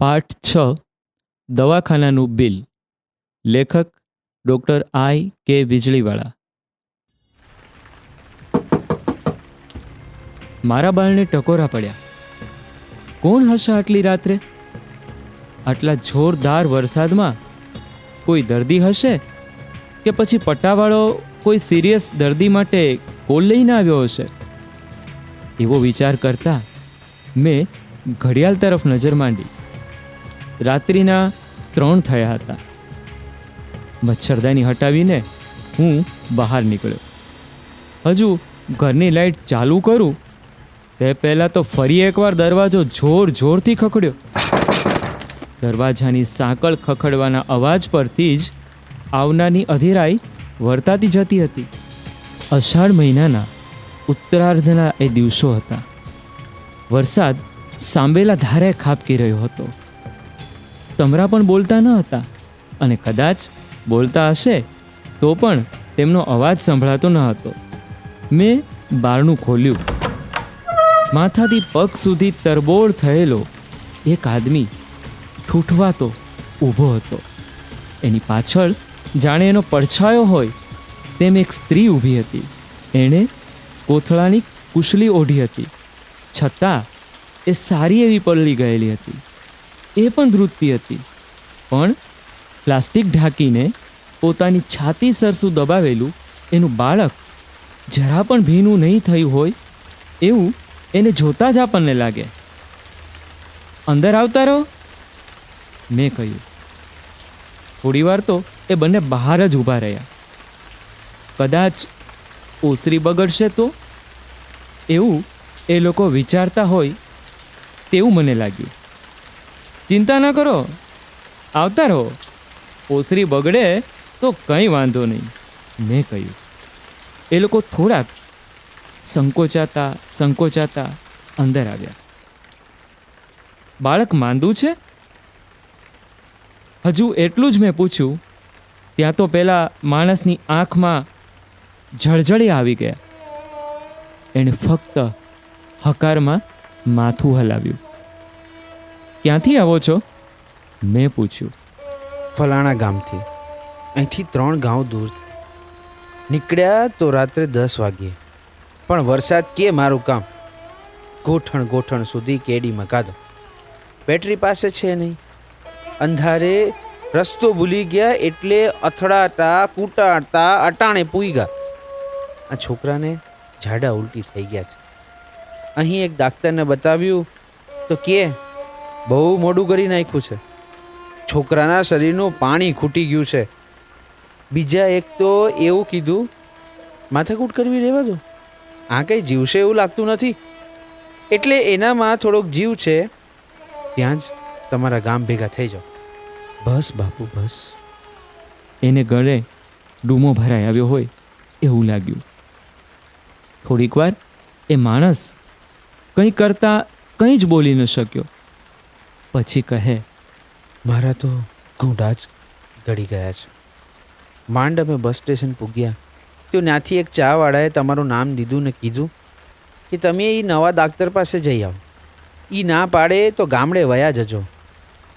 પાઠ છ, દવાખાનાનું બિલ. લેખક ડૉક્ટર આઈ કે વીજળીવાળા. મારા બાળને ટકોરા પડ્યા. કોણ હશે આટલી રાત્રે? આટલા જોરદાર વરસાદમાં કોઈ દર્દી હશે? કે પછી પટ્ટાવાળો કોઈ સિરિયસ દર્દી માટે કોલ લઈને આવ્યો હશે? એવો વિચાર કરતા મેં ઘડિયાળ તરફ નજર માંડી. રાત્રિના ત્રણ થયા હતા. મચ્છરદાની હટાવીને હું બહાર નીકળ્યો. હજુ ઘરની લાઇટ ચાલુ કરું? તે પહેલાં તો ફરી એકવાર દરવાજો જોર જોરથી ખખડ્યો. દરવાજાની સાંકળ ખખડવાના અવાજ પરથી જ આવનારની અધીરાઈ વર્તાતી જતી હતી. અષાઢ મહિનાના ઉત્તરાર્ધના એ દિવસો હતા. વરસાદ સાંબેલા ધારે ખાબકી રહ્યો હતો. તમરા પણ બોલતા ન હતા. અને કદાચ બોલતા હશે, તો પણ તેમનો અવાજ સંભળાતો ન હતો. મેં બારણું ખોલ્યું. માથાથી પગ સુધી તરબોળ થયેલો એક આદમી ઠૂઠવાતો ઊભો હતો. એની પાછળ જાણે એનો પડછાયો હોય તેમ એક સ્ત્રી ઊભી હતી. એણે કોથળાની કુશલી ઓઢી હતી. છતાં એ સારી એવી પલળી ગયેલી હતી. એ પણ ધ્રુજતી હતી. પણ પ્લાસ્ટિક ઢાંકીને પોતાની છાતી સરસું દબાવેલું એનું બાળક જરા પણ ભીનું નહીં થયું હોય એવું એને જોતાં જ આપણને લાગે. અંદર આવતા રહો, મેં કહ્યું. થોડીવાર તો એ બંને બહાર જ ઊભા રહ્યા. કદાચ ઓસરી બગડશે તો? એવું એ લોકો વિચારતા હોય તેવું મને લાગ્યું. ચિંતા ન કરો. આવતા રહો. ઓસરી બગડે તો કંઈ વાંધો નહીં. મેં કહ્યું. એ લોકો થોડાક સંકોચાતા સંકોચાતા અંદર આવ્યા. બાળક માંદું છે? હજુ એટલું જ મેં પૂછ્યું. ત્યાં તો પહેલાં માણસની આંખમાં ઝળઝળી આવી ગયા. એણે ફક્ત હકારમાં માથું હલાવ્યું. ક્યાંથી આવો છો? મેં પૂછ્યું. ફલાણા ગામથી. અહીંથી ત્રણ ગાંવ દૂર નીકળ્યા તો રાત્રે દસ વાગ્યે. પણ વરસાદ કે મારું કામ? ગોઠણ ગોઠણ સુધી કેડી મકાદો. બેટરી પાસે છે નહીં. અંધારે રસ્તો ભૂલી ગયા એટલે અથડાતા, કૂટાડતા અટાણે પૂઈ ગયા. આ છોકરાને ઝાડા ઉલટી થઈ ગયા છે. અહીં એક ડાક્ટરને બતાવ્યું, તો કે બહુ મોડું કરી નાખ્યું છે. છોકરાના શરીરનું પાણી ખૂટી ગયું છે. બીજા એક તો એવું કીધું, માથાકૂટ કરવી રહેવા દો. આ કંઈ જીવશે એવું લાગતું નથી. એટલે એનામાં થોડોક જીવ છે, ત્યાં જ તમારા ગામ ભેગા થઈ જાઓ. બસ બાપુ, બસ. એને ગળે ડૂમો ભરાઈ આવ્યો હોય એવું લાગ્યું. થોડીક વાર એ માણસ કંઈ કરતા કંઈ જ બોલી ન શક્યો. પછી કહે મારા તો ઘૂંઢા જ ગળી ગયા છે. માંડ અમે બસ સ્ટેશન પૂગ્યા. તો ત્યાંથી એક ચાવાળાએ તમારું નામ દીધું ને કીધું કે તમે એ નવા ડાક્ટર પાસે જઈ આવો. એ ના પાડે તો ગામડે વયા જજો.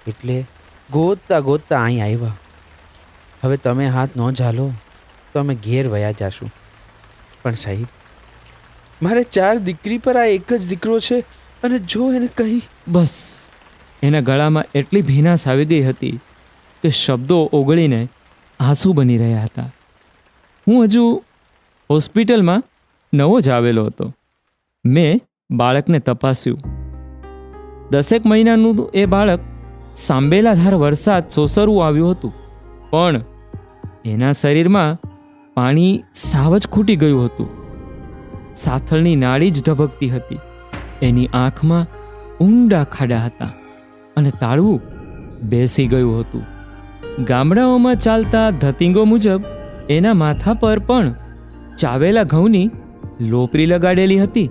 એટલે ગોતતા ગોતતા અહીં આવ્યા. હવે તમે હાથ ન ઝાલો તો અમે ઘેર વયા જાશું. પણ સાહેબ મારે ચાર દીકરી પર આ એક જ દીકરો છે અને જો એને કહી બસ. એના ગળામાં એટલી ભીનાશ આવી ગઈ હતી કે શબ્દો ઓગળીને આંસુ બની રહ્યા હતા. હું હજુ હોસ્પિટલમાં નવો જ આવેલો હતો. મેં બાળકને તપાસ્યું. દસેક મહિનાનું એ બાળક સાંબેલાધાર વરસાદ સોસરવું આવ્યું હતું. પણ એના શરીરમાં પાણી સાવ જ ખૂટી ગયું હતું. સાથળની નાળી જ ધબકતી હતી. એની આંખમાં ઊંડા ખાડા હતા. અને તાળવું બેસી ગયું હતું. ગામડાઓમાં ચાલતા ધતિંગો મુજબ એના માથા પર પણ ચાવેલા ઘઉંની લોપરી લગાડેલી હતી.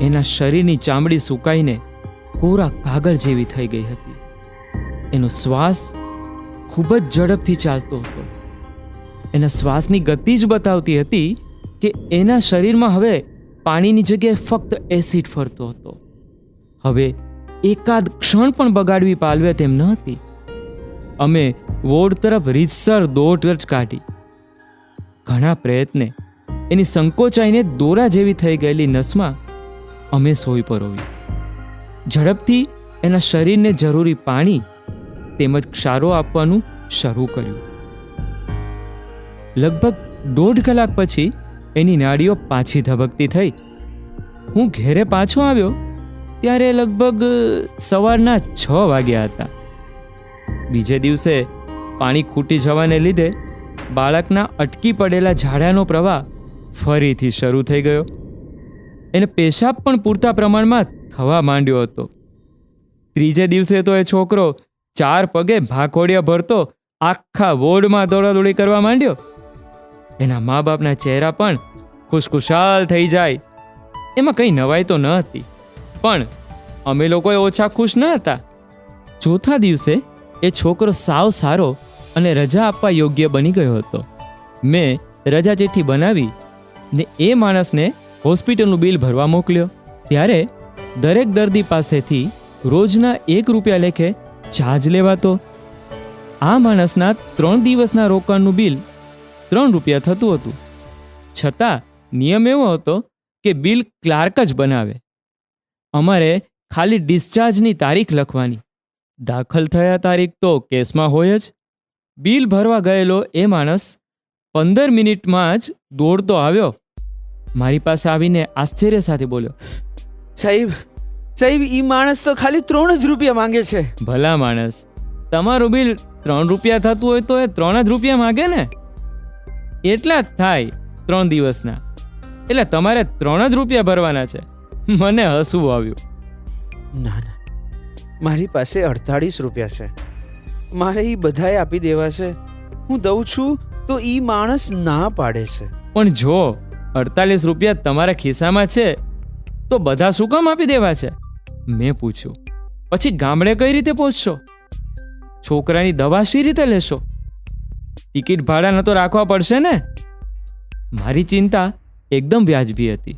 એના શરીરની ચામડી સુકાઈને કોરા કાગળ જેવી થઈ ગઈ હતી. એનો શ્વાસ ખૂબ જ ઝડપથી ચાલતો હતો. એના શ્વાસની ગતિ જ બતાવતી હતી કે એના શરીરમાં હવે પાણીની જગ્યાએ ફક્ત એસિડ ફરતો હતો. હવે એકાદ ક્ષણ પણ બગાડવી પાલવે તેમ ન હતી. અમે વોર્ડ તરફ રીતસર દોટ જ કાઢી. ઘણા પ્રયત્ને એની સંકોચાઈને દોરા જેવી થઈ ગયેલી નસમાં અમે સોઈ પરોવી. ઝડપથી એના શરીરને જરૂરી પાણી તેમજ ક્ષારો આપવાનું શરૂ કર્યું. લગભગ દોઢ કલાક પછી એની નાડીઓ પાછી ધબકતી થઈ. હું ઘેરે પાછો આવ્યો ત્યારે લગભગ સવારના છ વાગ્યા હતા. બીજે દિવસે પાણી ખૂટી જવાને લીધે બાળકના અટકી પડેલા ઝાડાનો પ્રવાહ ફરીથી શરૂ થઈ ગયો. એને પેશાબ પણ પૂરતા પ્રમાણમાં થવા માંડ્યો હતો. ત્રીજે દિવસે તો એ છોકરો ચાર પગે ભાખોડિયા ભરતો આખા વોર્ડમાં દોડાદોડી કરવા માંડ્યો. એના મા બાપના ચહેરા પણ ખુશખુશાલ થઈ જાય. એમાં કંઈ નવાઈ તો ન હતી. પણ અમે લોકોએ ઓછા ખુશ ન હતા. ચોથા દિવસે એ છોકરો સાવ સારો અને રજા આપવા યોગ્ય બની ગયો હતો. મેં રજા ચિઠ્ઠી બનાવી ને એ માણસને હોસ્પિટલનું બિલ ભરવા મોકલ્યો. ત્યારે દરેક દર્દી પાસેથી રોજના એક રૂપિયા લેખે ચાર્જ લેવાતો. આ માણસના ત્રણ દિવસના રોકાણનું બિલ ત્રણ રૂપિયા થતું હતું. છતાં નિયમ એવો હતો કે બિલ ક્લાર્ક જ બનાવે. અમારે ખાલી ડિસ્ચાર્જની તારીખ લખવાની. દાખલ થયા તારીખ તો કેસમાં હોય જ. બિલ ભરવા ગયેલો એ માણસ પંદર મિનિટમાં જ દોડતો આવ્યો. મારી પાસે આવીને આશ્ચર્ય સાથે બોલ્યો સાહેબ સાહેબ એ માણસ તો ખાલી ત્રણ જ રૂપિયા માંગે છે. ભલા માણસ તમારું બિલ ત્રણ રૂપિયા થતું હોય તો એ ત્રણ જ રૂપિયા માગે ને? એટલા જ થાય ત્રણ દિવસના. એટલે તમારે ત્રણ જ રૂપિયા ભરવાના છે. મને હસવું આવ્યું. ના ના. મારી પાસે અડતાળીસ રૂપિયા છે. મારે એ બધાએ આપી દેવા છે. હું દઉં છું તો એ માણસ ના પાડે છે. પણ જો અડતાલીસ રૂપિયા તમારા ખિસ્સામાં છે તો બધા શું કામ આપી દેવા છે? મેં પૂછ્યું. પછી ગામડે કઈ રીતે પહોંચશો? છોકરાની દવા શી રીતે લેશો? ટિકિટ ભાડા ન તો રાખવા પડશે ને? મારી ચિંતા એકદમ વ્યાજબી હતી.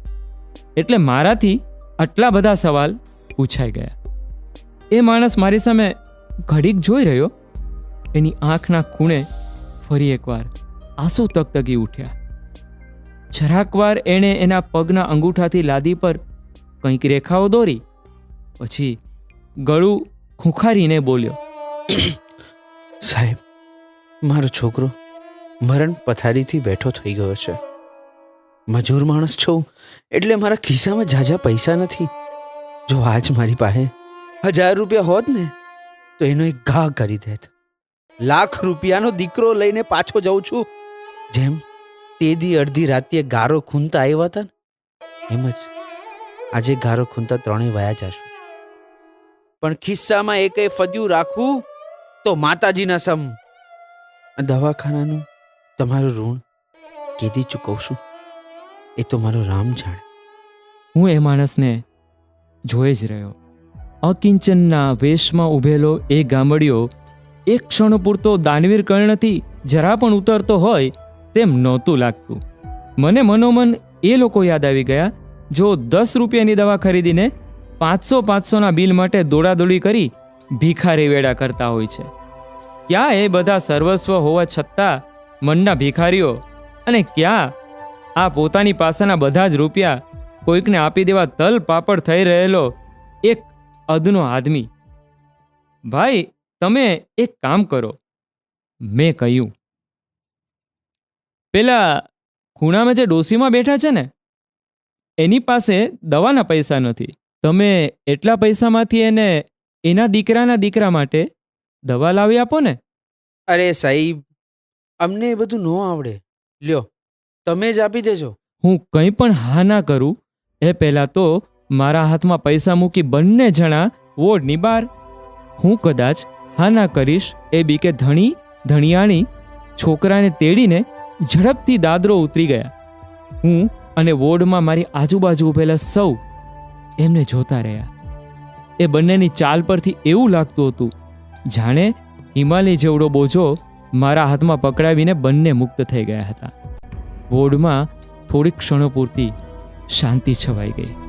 એટલે મારાથી આટલા બધા સવાલ પૂછાઈ ગયા. એ માણસ મારી સામે ઘડીક જોઈ રહ્યો, એની આંખના ખૂણે ફરી એકવાર આંસુ તકતકી ઉઠ્યા. જરાકવાર એણે એના પગના અંગૂઠાથી લાદી પર કંઈક રેખાઓ દોરી, પછી ગળું ખૂંખારીને બોલ્યો, સાહેબ, મારો છોકરો મરણ પથારીથી બેઠો થઈ ગયો છે. મજૂર માણસ છું, એટલે મારા ખિસ્સામાં ઝાઝા પૈસા નથી. જો આજ મારી પાસે હજાર રૂપિયા હોત ને, તો એનો એક ઘા કરી દેત. લાખ રૂપિયાનો દીકરો લઈને પાછો જાઉં છું. જેમ તે દી અડધી રાતે ગારો ખૂનતા આવ્યા હતા ને, એમ જ આજે ગારો ખૂનતા ત્રણેય વયા જશું. પણ ખિસ્સામાં એકેય ફદ્યું રાખવું તો માતાજીના સમ. દવાખાનાનું તમારું ઋણ કેદી ચૂકવશું? એ તો મારો રામ જાણે. હું એ માણસને જોઈ જ રહ્યો. અકિંચનના વેશમાં ઊભેલો એ ગામડિયો એક ક્ષણ પૂરતો દાનવીર કર્ણથી જરા પણ ઉતરતો હોય તેમ નહોતું લાગતું. મને મનોમન એ લોકો યાદ આવી ગયા, જો દસ રૂપિયાની દવા ખરીદીને પાંચસો પાંચસોના બિલ માટે દોડાદોડી કરી ભિખારી વેડા કરતા હોય છે. ક્યાં એ બધા સર્વસ્વ હોવા છતાં મનના ભિખારીઓ અને ક્યાં આ પોતાની પાસેના બધા જ રૂપિયા કોઈકને આપી દેવા તલ પાપડ થઈ રહેલો એક અદનો આદમી. ભાઈ, તમે એક કામ કરો, મેં કહ્યું. પેલા ખૂણામાં જે ડોસીમાં બેઠા છે ને, એની પાસે દવાના પૈસા નથી. તમે એટલા પૈસામાંથી એને એના દીકરાના દીકરા માટે દવા લાવી આપો ને. અરે સાહેબ, અમને એ બધું ન આવડે. લ્યો તમે જ આપી દેજો. હું કંઈ પણ હા ના કરું, એ પહેલાં તો મારા હાથમાં પૈસા મૂકી બંને જણા વોર્ડની બહાર. હું કદાચ હા ના કરીશ એ બીકે ધણી, ધણિયાણી, છોકરાને તેડીને ઝડપથી દાદરો ઉતરી ગયા. હું અને વોર્ડમાં મારી આજુબાજુ ઊભેલા સૌ એમને જોતા રહ્યા. એ બંનેની ચાલ પરથી એવું લાગતું હતું, જાણે હિમાલય જેવડો બોજો મારા હાથમાં પકડાવીને બંને મુક્ત થઈ ગયા હતા. વોર્ડમાં થોડીક ક્ષણો પૂરતી શાંતિ છવાઈ ગઈ